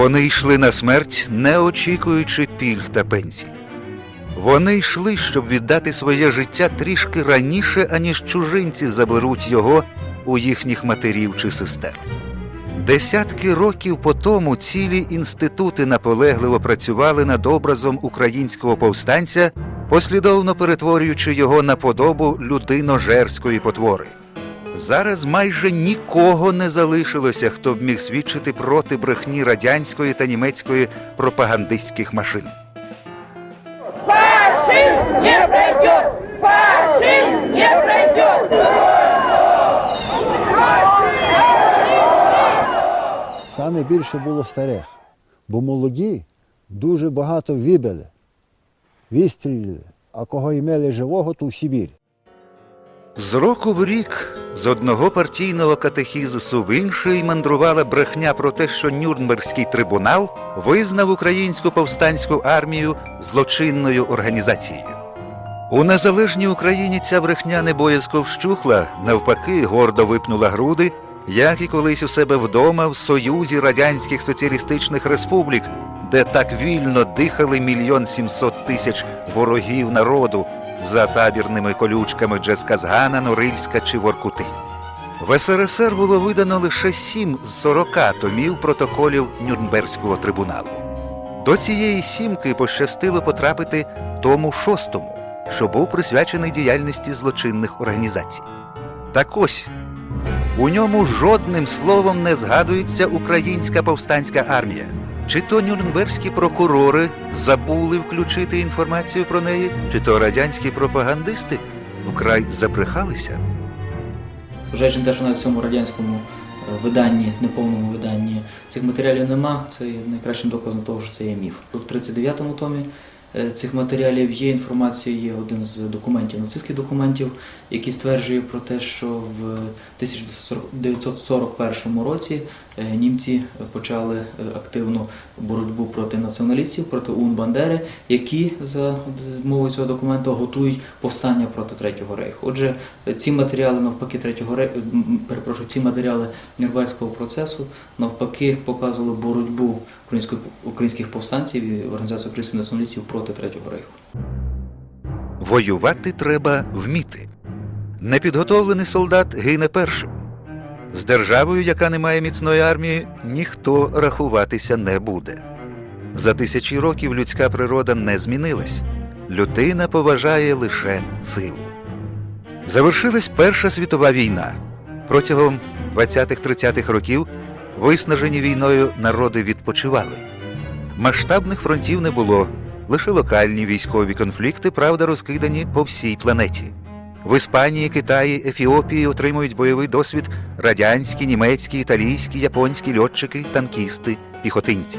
Вони йшли на смерть, не очікуючи пільг та пенсій. Вони йшли, щоб віддати своє життя трішки раніше, аніж чужинці заберуть його у їхніх матерів чи сестер. Десятки років по тому цілі інститути наполегливо працювали над образом українського повстанця, послідовно перетворюючи його на подобу людиножерської потвори. Зараз майже нікого не залишилося, хто б міг свідчити проти брехні радянської та німецької пропагандистських машин. Фашизм не пройдет! Фашизм не пройдет! Саме більше було старих, бо молоді дуже багато вибили, вистрілили, а кого імели живого, то в Сибір. З року в рік з одного партійного катехізису в інший мандрувала брехня про те, що Нюрнбергський трибунал визнав українську повстанську армію злочинною організацією. У незалежній Україні ця брехня не боязко вщухла, навпаки, гордо випнула груди, як і колись у себе вдома в Союзі Радянських Соціалістичних Республік, де так вільно дихали мільйон сімсот тисяч ворогів народу за табірними колючками Джесказгана, Норильська чи Воркути. В СРСР було видано лише сім з 40 томів протоколів Нюрнберзького трибуналу. До цієї сімки пощастило потрапити тому шостому, що був присвячений діяльності злочинних організацій. Так ось у ньому жодним словом не згадується українська повстанська армія. Чи то нюрнберзькі прокурори забули включити інформацію про неї, чи то радянські пропагандисти вкрай заприхалися. Зважаючи на те, що в цьому радянському е, виданні, неповному виданні цих матеріалів нема, це є найкращим доказом того, що це є міф. В 39-му томі е, цих матеріалів є інформація, є один з документів, нацистських документів, який стверджує про те, що в 1941 році німці почали е, активну боротьбу проти націоналістів, проти УН Бандери, які за мовою цього документу готують повстання проти Третього рейху. Отже, ці матеріали навпаки третього рейху, перепрошую, ці матеріали Нюрнберзького процесу навпаки показували боротьбу українських повстанців і організації українських націоналістів проти Третього рейху. Воювати треба вміти. Непідготовлений солдат гине першим. З державою, яка не має міцної армії, ніхто рахуватися не буде. За тисячі років людська природа не змінилась. Людина поважає лише силу. Завершилась Перша світова війна. Протягом 20-30-х років виснажені війною народи відпочивали. Масштабних фронтів не було, лише локальні військові конфлікти, правда, розкидані по всій планеті. В Іспанії, Китаї, Ефіопії отримують бойовий досвід радянські, німецькі, італійські, японські льотчики, танкісти, піхотинці.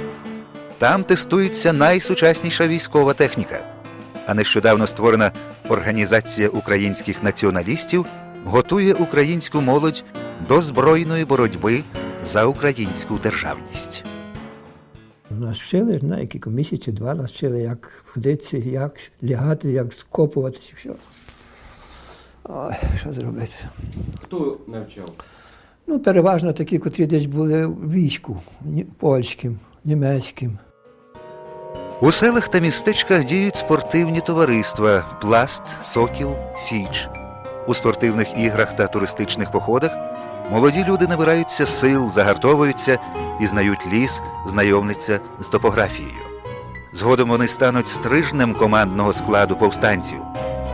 Там тестується найсучасніша військова техніка. А нещодавно створена Організація українських націоналістів готує українську молодь до збройної боротьби за українську державність. Нас вчили на які комісії два нас вчили, як ходити, як лягати, як скопуватися, все. Ой, що зробити? Хто навчав? Ну, переважно такі, котрі десь були в війську, польським, німецьким. У селах та містечках діють спортивні товариства Пласт, Сокіл, Січ. У спортивних іграх та туристичних походах молоді люди набираються сил, загартовуються, пізнають ліс, знайомляться з топографією. Згодом вони стануть стрижнем командного складу повстанців.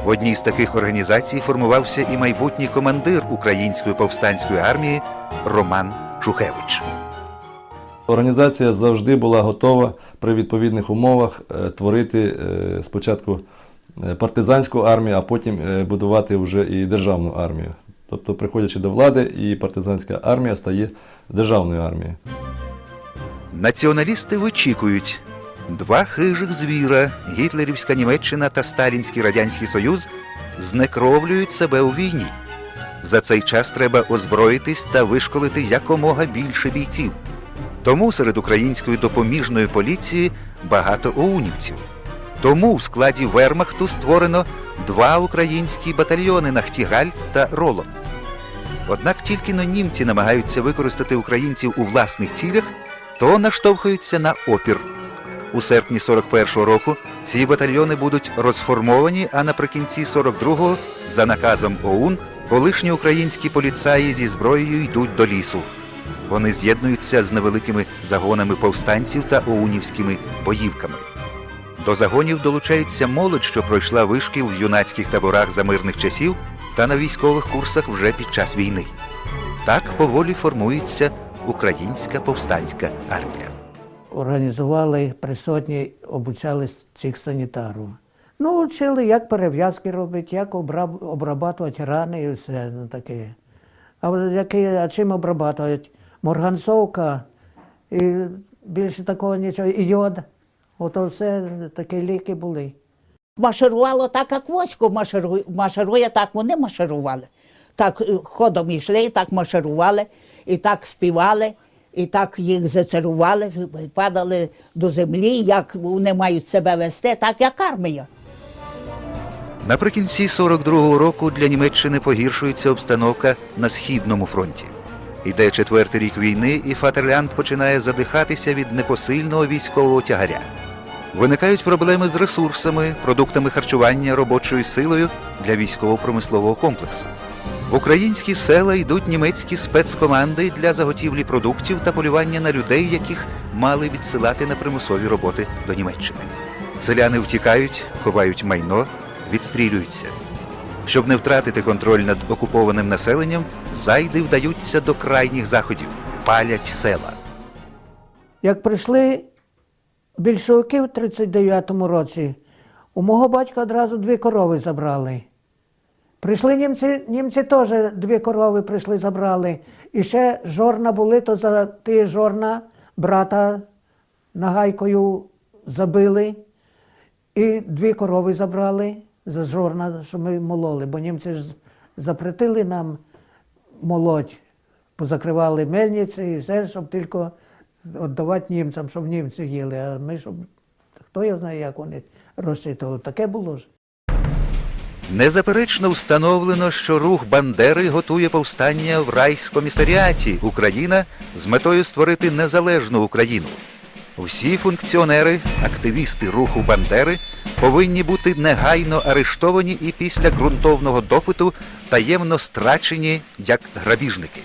В одній з таких організацій формувався і майбутній командир української повстанської армії Роман Шухевич. Організація завжди була готова при відповідних умовах е, творити е, спочатку е, партизанську армію, а потім будувати вже і державну армію. Тобто, приходячи до влади, і партизанська армія стає державною армією. Націоналісти вичікують. Два хижих звіра, гітлерівська Німеччина та Сталінський Радянський Союз, знекровлюють себе у війні. За цей час треба озброїтись та вишколити якомога більше бійців. Тому серед української допоміжної поліції багато оунівців. Тому в складі Вермахту створено два українські батальйони Нахтігаль та Роланд. Однак тільки но німці намагаються використати українців у власних цілях, то наштовхуються на опір. У серпні 41-го року ці батальйони будуть розформовані, а наприкінці 42-го, за наказом ОУН, колишні українські поліцаї зі зброєю йдуть до лісу. Вони з'єднуються з невеликими загонами повстанців та оунівськими боївками. До загонів долучається молодь, що пройшла вишкіл в юнацьких таборах за мирних часів та на військових курсах вже під час війни. Так поволі формується українська повстанська армія. Організували присутні, обучали цих санітарів. Ну, вчили, як перев'язки робити, як обраб- обрабатувати рани і все таке. А, які, а чим обрабатують? Морганцовка і більше такого нічого. І йод. Ото все такі ліки були. Марширувало так, як військо марширує, марширує, так вони марширували. Так е, ходом йшли, так марширували, і так співали, і так їх зацарували, падали до землі, як вони мають себе вести, так як армія. Наприкінці 42-го року для Німеччини погіршується обстановка на східному фронті. Йде четвертий рік війни, і Фатерлянд починає задихатися від непосильного військового тягаря. Виникають проблеми з ресурсами, продуктами харчування, робочою силою для військово-промислового комплексу. В українські села йдуть німецькі спецкоманди для заготівлі продуктів та полювання на людей, яких мали відсилати на примусові роботи до Німеччини. Селяни втікають, ховають майно, відстрілюються. Щоб не втратити контроль над окупованим населенням, зайди вдаються до крайніх заходів, палять села. Як прийшли більшовики в 39-му році, у мого батька одразу дві корови забрали. Прийшли німці, німці теж дві корови прийшли, забрали. І ще жорна були, то за ті жорна брата нагайкою забили. І дві корови забрали за жорна, що ми мололи, бо німці ж запретили нам молоть, позакривали мельниці і все, щоб тільки віддавати німцям, щоб німці їли. А ми щоб хто я знає, як вони розчитували. Таке було ж. Незаперечно встановлено, що рух Бандери готує повстання в райскомісаріаті Україна з метою створити незалежну Україну. Всі функціонери, активісти руху Бандери повинні бути негайно арештовані і після ґрунтовного допиту таємно страчені як грабіжники.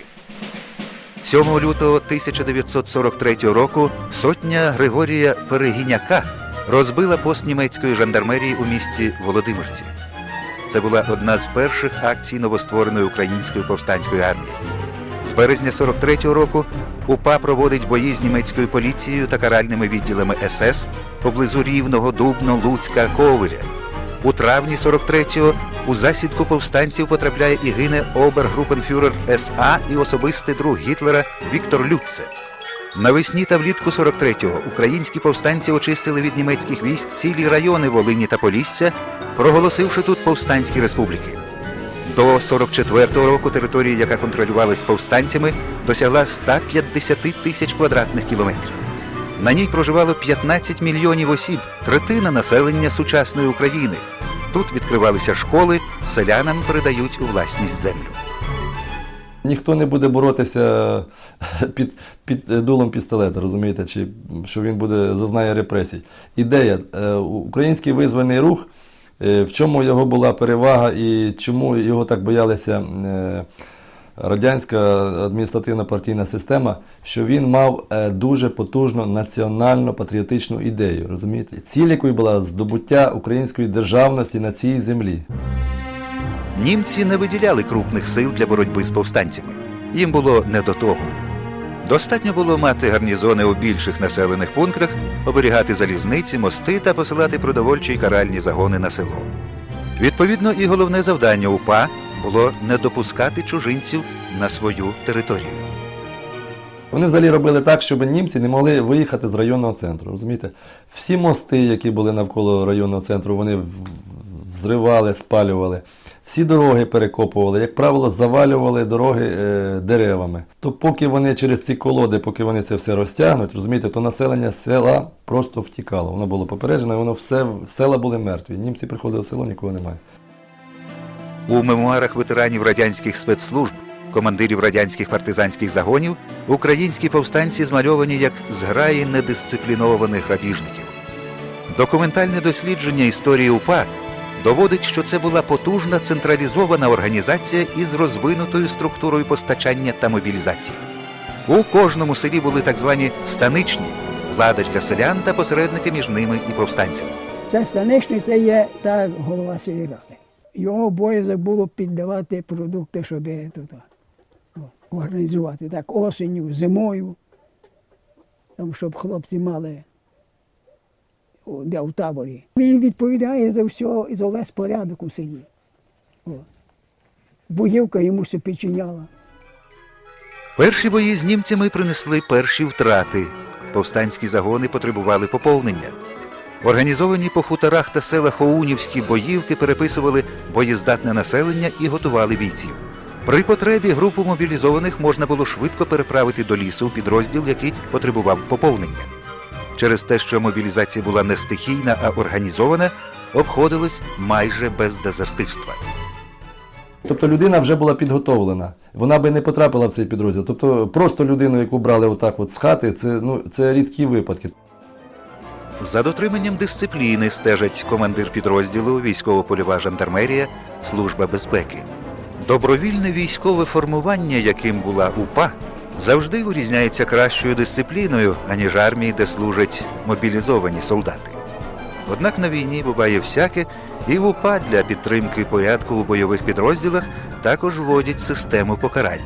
7 лютого 1943 року сотня Григорія Перегіняка розбила пост німецької жандармерії у місті Володимирці. Це була одна з перших акцій новоствореної української повстанської армії. З березня 43-го року УПА проводить бої з німецькою поліцією та каральними відділами СС поблизу Рівного, Дубно, Луцька, Ковеля. У травні 43-го у засідку повстанців потрапляє і гине обергрупенфюрер СА і особистий друг Гітлера Віктор Люце. Навесні та влітку 43-го українські повстанці очистили від німецьких військ цілі райони Волині та Полісся, проголосивши тут повстанські республіки. До 44-го року територія, яка контролювалась повстанцями, досягла 150 тисяч квадратних кілометрів. На ній проживало 15 мільйонів осіб, третина населення сучасної України. Тут відкривалися школи, селянам передають у власність землю. Ніхто не буде боротися під, під дулом пістолета, розумієте, чи що він буде зазнає репресій. Ідея, е, український визвольний рух, в чому його була перевага і чому його так боялися е, радянська адміністративна партійна система, що він мав е, дуже потужну національно-патріотичну ідею. Розумієте? Ціль якої була здобуття української державності на цій землі. Німці не виділяли крупних сил для боротьби з повстанцями. Їм було не до того. Достатньо було мати гарнізони у більших населених пунктах, оберігати залізниці, мости та посилати продовольчі й каральні загони на село. Відповідно, і головне завдання УПА було не допускати чужинців на свою територію. Вони взагалі робили так, щоб німці не могли виїхати з районного центру. Розумієте? Всі мости, які були навколо районного центру, вони взривали, спалювали. Всі дороги перекопували, як правило, завалювали дороги е, деревами. То поки вони через ці колоди, поки вони це все розтягнуть, розумієте, то населення села просто втікало. Воно було попереджено, і воно все села були мертві. Німці приходили в село, нікого немає. У мемуарах ветеранів радянських спецслужб командирів радянських партизанських загонів, українські повстанці змальовані як зграї недисциплінованих грабіжників. Документальне дослідження історії УПА доводить, що це була потужна централізована організація із розвинутою структурою постачання та мобілізації. У кожному селі були так звані станичні влада для селян та посередники між ними і повстанцями. Це станичний, це є та голова сільради. Його обов'язок було піддавати продукти, щоб тут, організувати. Так, осінню, зимою, там, щоб хлопці мали де в таборі. Він відповідає за все і за весь порядок у селі. О. Бугівка йому все підчиняла. Перші бої з німцями принесли перші втрати. Повстанські загони потребували поповнення. Організовані по хуторах та селах Оунівські боївки переписували боєздатне населення і готували бійців. При потребі групу мобілізованих можна було швидко переправити до лісу у підрозділ, який потребував поповнення. Через те, що мобілізація була не стихійна, а організована, обходилось майже без дезертирства. Тобто людина вже була підготовлена. Вона би не потрапила в цей підрозділ. Тобто просто людину, яку брали отак от з хати, це, ну, це рідкі випадки. За дотриманням дисципліни стежать командир підрозділу, військово-польова жандармерія, служба безпеки. Добровільне військове формування, яким була УПА, завжди вирізняється кращою дисципліною, аніж армії, де служать мобілізовані солдати. Однак на війні буває всяке, і в УПА для підтримки порядку у бойових підрозділах також вводять систему покарань.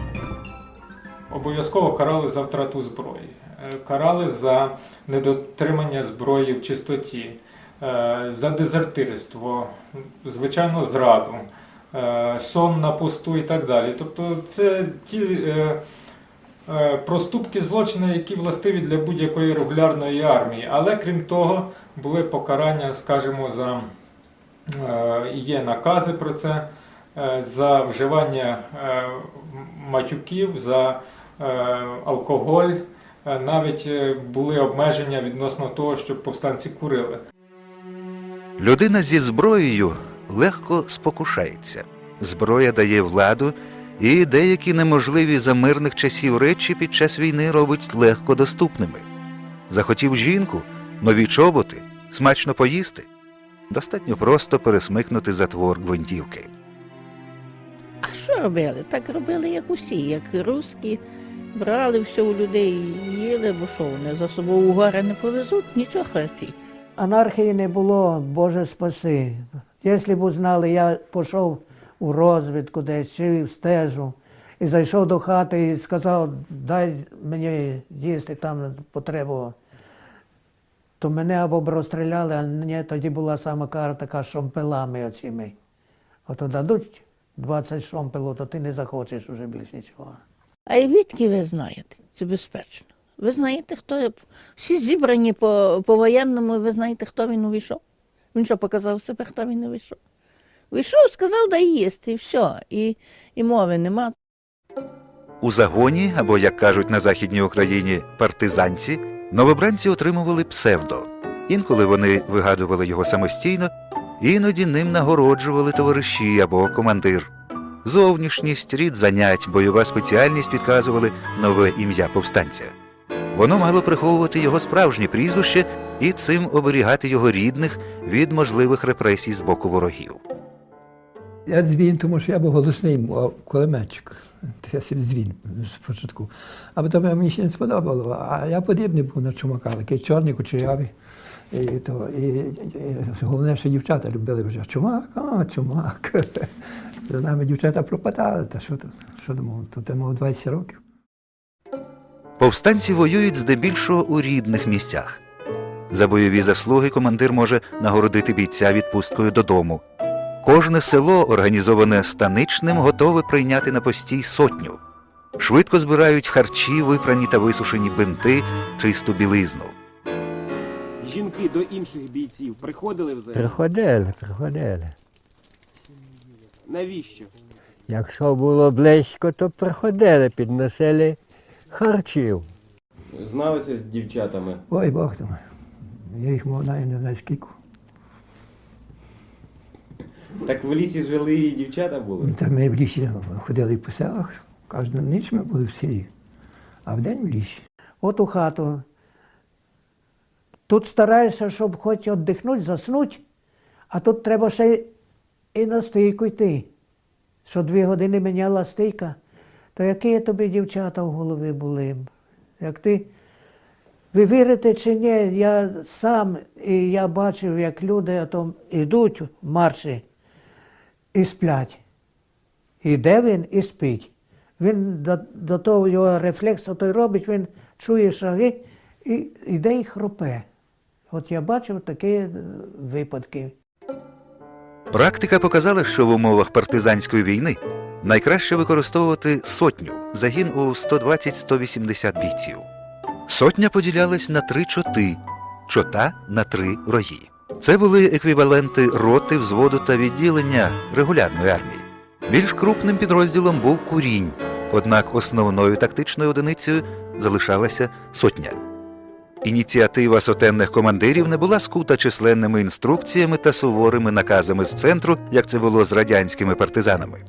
Обов'язково карали за втрату зброї, е, карали за недотримання зброї в чистоті, е, за дезертирство, звичайно, зраду, е, сон на посту і так далі. Тобто це ті проступки злочини, які властиві для будь-якої регулярної армії. Але крім того, були покарання, скажімо, за е, є накази про це. е, За вживання е, матюків, за е, алкоголь, Е, навіть е, були обмеження відносно того, щоб повстанці курили. Людина зі зброєю легко спокушається. Зброя дає владу, і деякі неможливі за мирних часів речі під час війни робить легко доступними. Захотів жінку, нові чоботи, смачно поїсти. Достатньо просто пересмикнути затвор гвинтівки. А що робили? Так робили, як усі, як русські. Брали все у людей і їли, бо що вони за собою у гори не повезуть, нічого харчі. Анархії не було, Боже спаси. Якщо б знали, я пішов у розвідку десь чи в стежу і зайшов до хати і сказав, дай мені їсти там потребу, то мене або б розстріляли, а ні, тоді була сама кара така шомпелами оціми. Ото дадуть 20 шомпелу, то ти не захочеш уже більше нічого. А і відки ви знаєте, це безпечно. Ви знаєте, хто всі зібрані по, воєнному, ви знаєте, хто він увійшов? Він що показав себе, хто він не вийшов? Сказав, дай їсти, і все. І, і мови нема. У загоні, або, як кажуть на Західній Україні, партизанці, новобранці отримували псевдо. Інколи вони вигадували його самостійно, іноді ним нагороджували товариші або командир. Зовнішність, рід занять, бойова спеціальність підказували нове ім'я повстанця. Воно мало приховувати його справжнє прізвище і цим оберігати його рідних від можливих репресій з боку ворогів. Я дзвін, тому що я був голосний кулеметчик. Я собі дзвін спочатку. А потім мені ще не сподобало. А я подібний був на чумака, такий чорний, кучерявий. І, то, і, і, головне, що дівчата любили вже чумак, а чумак. За нами дівчата пропадали. Та що тут? Що думав? Тут я мав 20 років. Повстанці воюють здебільшого у рідних місцях. За бойові заслуги командир може нагородити бійця відпусткою додому. Кожне село, організоване станичним, готове прийняти на постій сотню. Швидко збирають харчі, випрані та висушені бинти, чисту білизну. Жінки до інших бійців приходили взагалі? Приходили, приходили. Навіщо? Якщо було близько, то приходили, підносили харчів. Зналися з дівчатами. Ой, Бог там. Я їх мав навіть не знаю скільки. Так в лісі жили і дівчата були. Та ми в лісі ходили по селах, Кожну ніч ми були в селі, а вдень в лісі. От у хату. Тут стараєшся, щоб хоч віддихнути, заснути, а тут треба ще і на стійку йти. Що дві години міняла стійка, то які тобі дівчата в голові були? Як ти, ви вірите чи ні, я сам і я бачив, як люди ото йдуть в марші і сплять. Іде він і спить. Він до, до того його рефлекс той робить, він чує шаги і йде і хропе. От я бачив такі е, випадки. Практика показала, що в умовах партизанської війни найкраще використовувати сотню загін у 120-180 бійців. Сотня поділялась на три чоти, чота на три рої. Це були еквіваленти роти, взводу та відділення регулярної армії. Більш крупним підрозділом був курінь, однак основною тактичною одиницею залишалася сотня. Ініціатива сотенних командирів не була скута численними інструкціями та суворими наказами з центру, як це було з радянськими партизанами.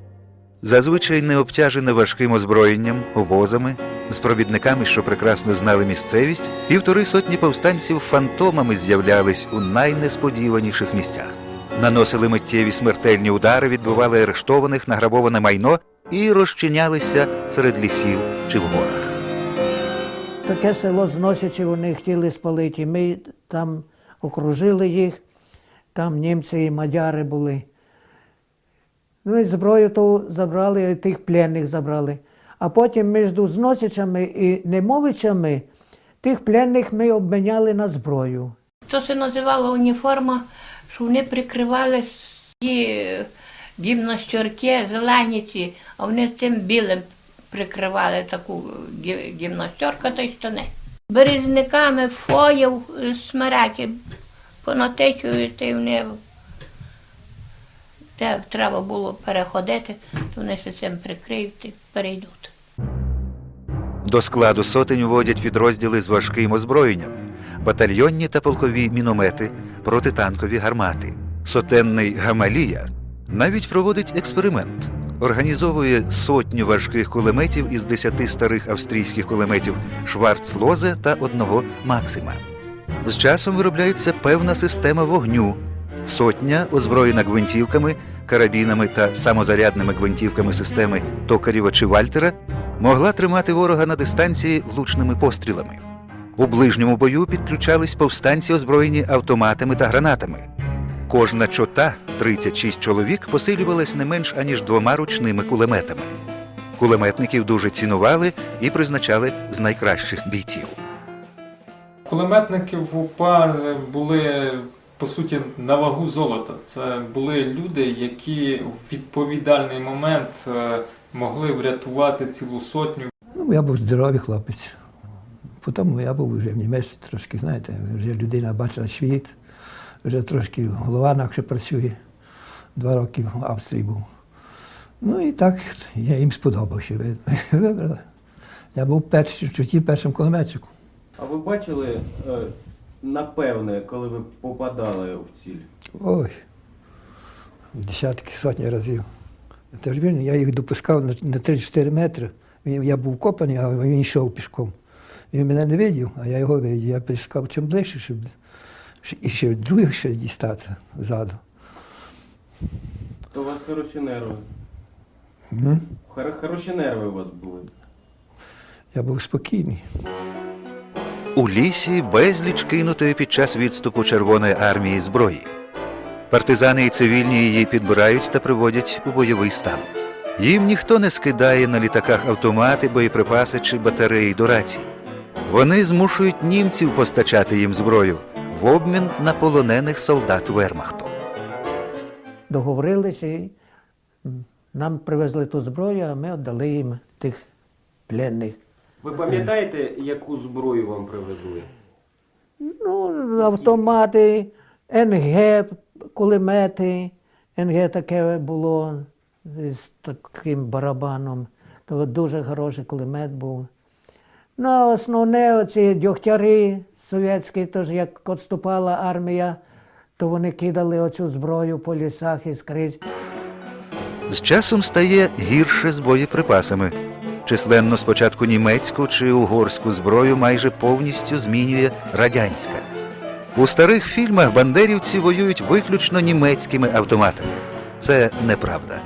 Зазвичай не обтяжене важким озброєнням, обозами, з провідниками, що прекрасно знали місцевість, півтори сотні повстанців фантомами з'являлись у найнесподіваніших місцях. Наносили миттєві смертельні удари, відбивали арештованих, награбоване майно і розчинялися серед лісів чи в горах. Таке село зносячи вони хотіли спалити. Ми там окружили їх, там німці і мадяри були. Ну і зброю ту забрали, тих пленних забрали. А потім між зносичами і немовичами тих пленних ми обміняли на зброю. Це се називала уніформа, що вони прикривали ті гімнастерки, зеленіці, а вони цим білим прикривали таку гі- гімнастерку та й штани. Березниками фоїв, е, смереки понатичують і вони, де треба було переходити, то вони се цим прикриють перейдуть. До складу сотень уводять підрозділи з важким озброєнням, батальйонні та полкові міномети, протитанкові гармати. Сотенний Гамалія навіть проводить експеримент. Організовує сотню важких кулеметів із десяти старих австрійських кулеметів Шварцлозе та одного Максима. З часом виробляється певна система вогню. Сотня, озброєна гвинтівками, карабінами та самозарядними гвинтівками системи Токарєва чи Вальтера, могла тримати ворога на дистанції влучними пострілами. У ближньому бою підключались повстанці, озброєні автоматами та гранатами. Кожна чота, 36 чоловік, посилювалась не менш аніж двома ручними кулеметами. Кулеметників дуже цінували і призначали з найкращих бійців. Кулеметники в УПА були по суті на вагу золота. Це були люди, які в відповідальний момент е, могли врятувати цілу сотню. Ну, я був здоровий хлопець. Потім я був вже в Німеччині трошки, знаєте, вже людина бачила світ, вже трошки голова інакше працює. Два роки в Австрії був. Ну і так я їм сподобався. ви- Вибрали. Я був перший в чуті першим кулеметчиком. А ви бачили, е, напевне, коли ви попадали в ціль? Ой, десятки, сотні разів. Це ж він, я їх допускав на, на 3-4 метри. Я був копаний, а він йшов пішком. Він мене не видів, а я його видів. Я пішкав чим ближче, щоб і ще других ще дістати ззаду. То у вас хороші нерви. М? Хороші нерви у вас були. Я був спокійний. У лісі безліч кинутої під час відступу Червоної армії зброї. Партизани і цивільні її підбирають та приводять у бойовий стан. Їм ніхто не скидає на літаках автомати, боєприпаси чи батареї до рацій. Вони змушують німців постачати їм зброю в обмін на полонених солдат Вермахту. Договорилися нам привезли ту зброю, а ми віддали їм тих пленних. Ви пам'ятаєте, яку зброю вам привезли? Ну, автомати, НГ, кулемети. НГ таке було з таким барабаном. То дуже хороший кулемет був. Ну, а основне оці дьогтяри совєтські, тож як відступала армія, то вони кидали оцю зброю по лісах і скрізь. З часом стає гірше з боєприпасами. Численно спочатку німецьку чи угорську зброю майже повністю змінює радянська. У старих фільмах бандерівці воюють виключно німецькими автоматами. Це неправда.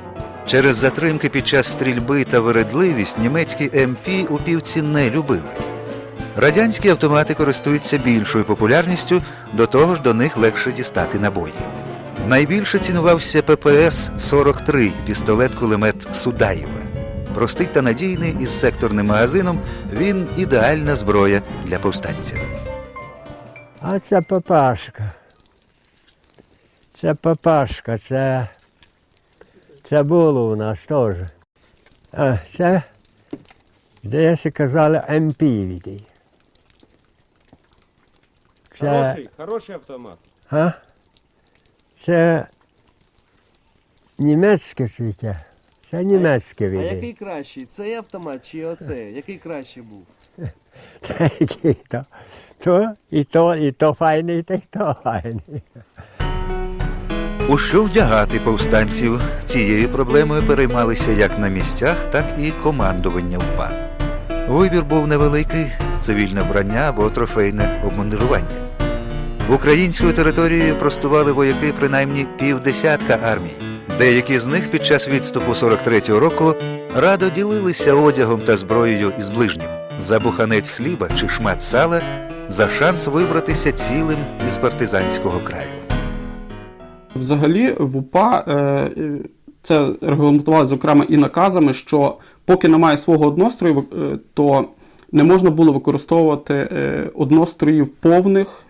Через затримки під час стрільби та вередливість німецькі МП упівці не любили. Радянські автомати користуються більшою популярністю, до того ж до них легше дістати набої. Найбільше цінувався ППС-43 пістолет-кулемет Судаєва. Простий та надійний із секторним магазином, він ідеальна зброя для повстанців. А це папашка. Це папашка, це, це було у нас теж. А це, здається, казали МП від її. Це, Хороший, хороший автомат. а? це німецьке цвіття. Це німецьке А який кращий? Цей автомат чи оцей? Який кращий був? Який то. То і то, і то файний, і то файний. У що вдягати повстанців цією проблемою переймалися як на місцях, так і командування УПА. Вибір був невеликий цивільне вбрання або трофейне обмундирування. Українською територією простували вояки принаймні півдесятка армій. Деякі з них під час відступу 43-го року радо ділилися одягом та зброєю із ближнім за буханець хліба чи шмат сала за шанс вибратися цілим із партизанського краю. Взагалі, в УПА е, це регламентувалося зокрема і наказами, що поки немає свого однострою, е, то не можна було використовувати е, одностроїв повних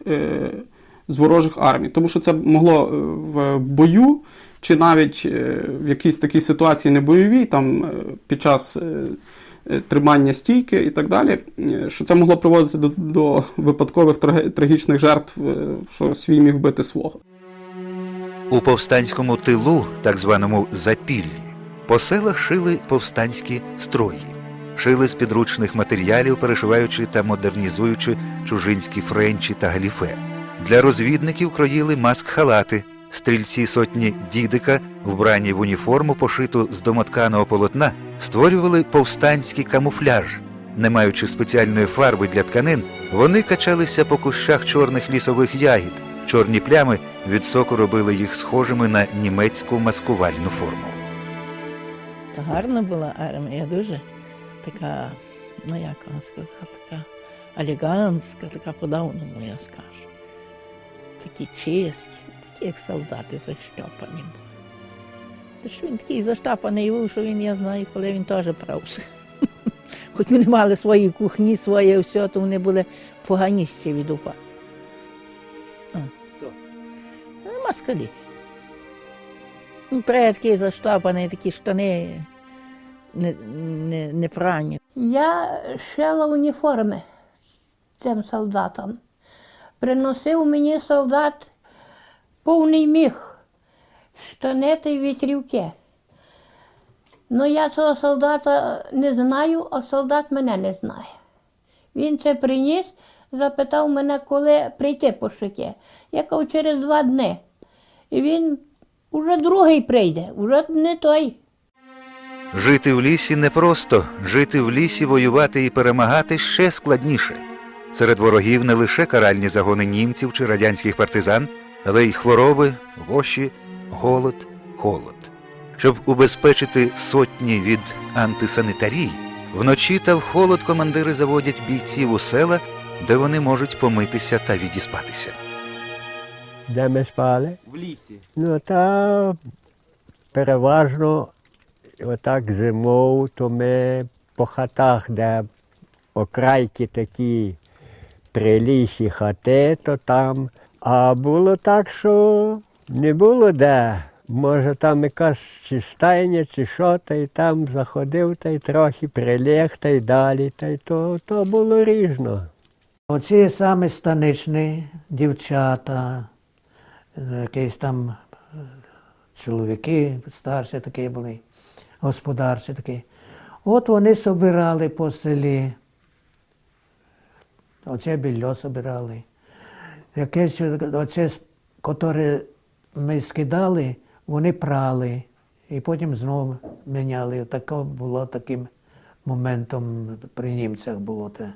з ворожих армій, тому що це могло в бою чи навіть е, в якійсь такій ситуації небойовій, там е, під час е, тримання стійки і так далі, що це могло приводити до, до випадкових трагічних жертв, що свій міг вбити свого. У повстанському тилу, так званому запіллі, по селах шили повстанські строї, шили з підручних матеріалів, перешиваючи та модернізуючи чужинські френчі та галіфе. Для розвідників кроїли маск-халати, стрільці сотні дідика, вбрані в уніформу, пошиту з домотканого полотна, створювали повстанський камуфляж. Не маючи спеціальної фарби для тканин, вони качалися по кущах чорних лісових ягід. Чорні плями від соку робили їх схожими на німецьку маскувальну форму. Та гарна була армія, дуже така, ну як вам сказати, така елегантська, така по-давному, я скажу. Такі чисті, як солдати заштопані були. Та ж він такий заштапаний був, що він, я знаю, коли він теж прався. Хоч вони мали свої кухні, своє все, то вони були поганіші від упа. Хто? Москалі. Ну, Предки заштапані, такі штани не, не, не прані. Я шила уніформи цим солдатам. Приносив мені солдат повний міг, штани та й вітрівки. Ну, я цього солдата не знаю, а солдат мене не знає. Він це приніс, запитав мене, коли прийти по шики. Я кажу, через два дні. І він уже другий прийде, уже не той. Жити в лісі непросто, жити в лісі, воювати і перемагати ще складніше. Серед ворогів не лише каральні загони німців чи радянських партизан, але й хвороби, воші, голод, холод. Щоб убезпечити сотні від антисанітарії, вночі та в холод командири заводять бійців у села, де вони можуть помитися та відіспатися. Де ми спали? В лісі. Ну, та переважно отак зимою, то ми по хатах, де окрайки такі при лісі хати, то там. А було так, що не було де. Може, там якась чи стайня, чи що, та й там заходив, та й трохи приліг, та й далі, та й то, то було різно. Оці саме станичні дівчата, якісь там е, чоловіки старші такі були, господарчі такі. От вони собирали по селі. Оце більо собирали. Якесь оце, яке ми скидали, вони прали. І потім знову міняли. Таке було таким моментом при німцях було те.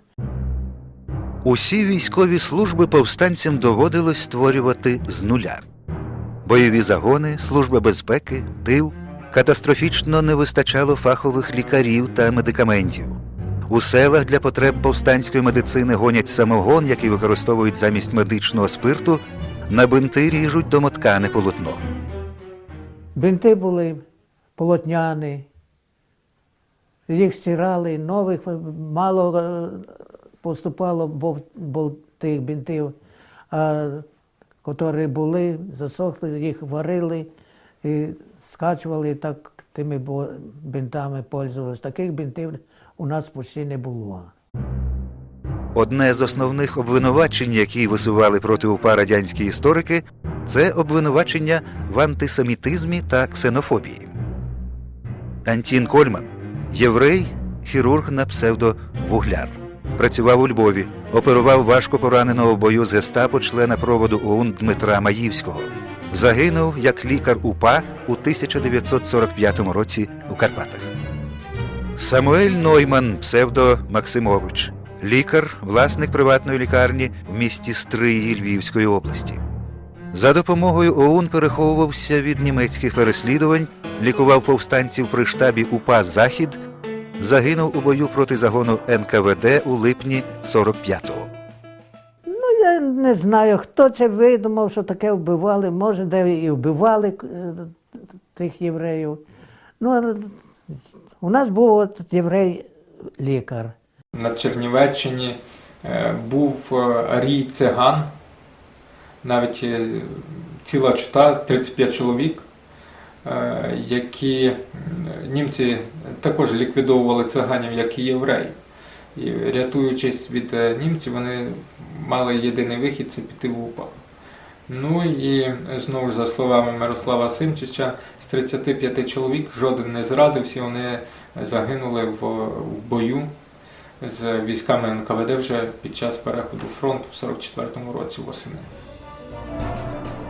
Усі військові служби повстанцям доводилось створювати з нуля. Бойові загони, служба безпеки, тил катастрофічно не вистачало фахових лікарів та медикаментів. У селах для потреб повстанської медицини гонять самогон, який використовують замість медичного спирту, на бинти ріжуть домоткане полотно. Бинти були полотняні, їх стирали, нових мало е, поступало, тих бинтів, а які були, засохли, їх варили і скачували, так тими бинтами пользувалися. Таких бинтів у нас почти не було. Одне з основних обвинувачень, які висували проти УПА радянські історики, це обвинувачення в антисемітизмі та ксенофобії. Антін Кольман єврей, хірург на псевдо Вугляр. Працював у Львові, оперував важко пораненого в бою з гестапо члена проводу ОУН Дмитра Маївського. Загинув як лікар УПА у 1945 році у Карпатах. Самуель Нойман, псевдо Максимович, лікар, власник приватної лікарні в місті Стриї Львівської області. За допомогою ОУН переховувався від німецьких переслідувань, лікував повстанців при штабі УПА Захід, загинув у бою проти загону НКВД у липні 45-го. Не знаю, хто це видумав, що таке вбивали. Може, де і вбивали е, тих євреїв. Ну, у нас був от єврей-лікар. На Чернівеччині е, був е, Арій Циган, навіть ціла чута, 35 чоловік, які німці також ліквідовували циганів, як і євреїв. І рятуючись від е, німців, вони мали єдиний вихід це піти в УПА. Ну і знову ж за словами Мирослава Симчича, з 35 чоловік жоден не зрадив, всі вони загинули в, в бою з військами НКВД вже під час переходу фронту в 44-му році восени.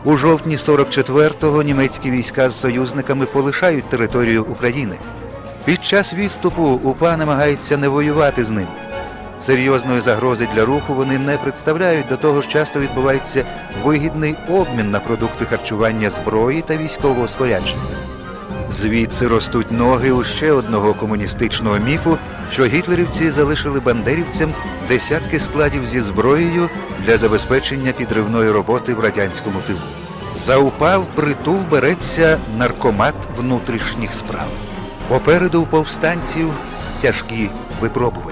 У жовтні 44-го німецькі війська з союзниками полишають територію України. Під час відступу УПА намагається не воювати з ним. Серйозної загрози для руху вони не представляють, до того ж часто відбувається вигідний обмін на продукти харчування зброї та військового спорядження. Звідси ростуть ноги у ще одного комуністичного міфу, що гітлерівці залишили бандерівцям десятки складів зі зброєю для забезпечення підривної роботи в радянському тилу. За УПА в притул береться наркомат внутрішніх справ. Попереду у повстанців тяжкі випробування.